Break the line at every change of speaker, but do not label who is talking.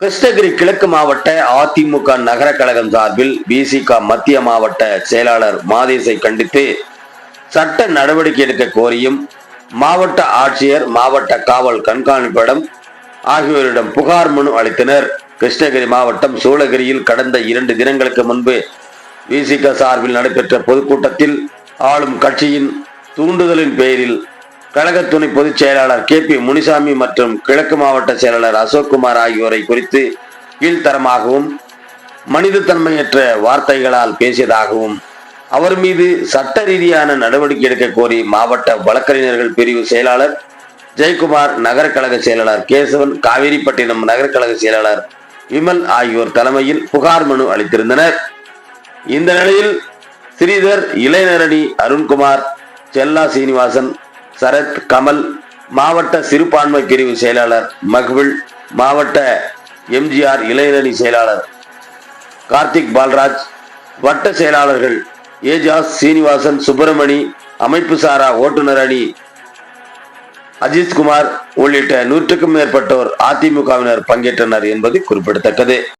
கிருஷ்ணகிரி கிழக்கு மாவட்ட அதிமுக நகர கழகம் சார்பில் பிசிக மத்திய மாவட்ட செயலாளர் மாதேசை கண்டித்து சட்ட நடவடிக்கை எடுக்க கோரியும் மாவட்ட ஆட்சியர் மாவட்ட காவல் கண்காணிப்பிடம் ஆகியோரிடம் புகார் மனு அளித்தனர். கிருஷ்ணகிரி மாவட்டம் சூளகிரியில் கடந்த இரண்டு தினங்களுக்கு முன்பு விசிக சார்பில் நடைபெற்ற பொதுக்கூட்டத்தில் ஆளும் கட்சியின் தூண்டுதலின் பேரில் கழக துணை பொதுச் செயலாளர் கே பி முனிசாமி மற்றும் கிழக்கு மாவட்ட செயலாளர் அசோக்குமார் ஆகியோரை குறித்து கீழ்த்தரமாகவும் மனிதத்தன்மையற்ற வார்த்தைகளால் பேசியதாகவும் அவர் மீது சட்ட ரீதியான நடவடிக்கை எடுக்க கோரி மாவட்ட வழக்கறிஞர்கள் பிரிவு செயலாளர் ஜெயக்குமார் நகர கழக செயலாளர் கேசவன் காவேரிப்பட்டினம் நகர கழக செயலாளர் விமல் ஆகியோர் தலைமையில் புகார் மனு அளித்திருந்தனர். இந்த நிலையில் ஸ்ரீதர் இளைஞரணி அருண்குமார் செல்லா சீனிவாசன் சரத் கமல் மாவட்ட சிறுபான்மை பிரிவு செயலாளர் மக்வில் மாவட்ட எம்ஜிஆர் இளைஞரணி செயலாளர் கார்த்திக் பால்ராஜ் வட்ட செயலாளர்கள் ஏஜாஸ் சீனிவாசன் சுப்பிரமணி அமைப்பு சாரா ஓட்டுநர் அணி அஜித்குமார் உள்ளிட்ட நூற்றுக்கும் மேற்பட்டோர் அதிமுகவினர் பங்கேற்றனர் என்பது குறிப்பிடத்தக்கது.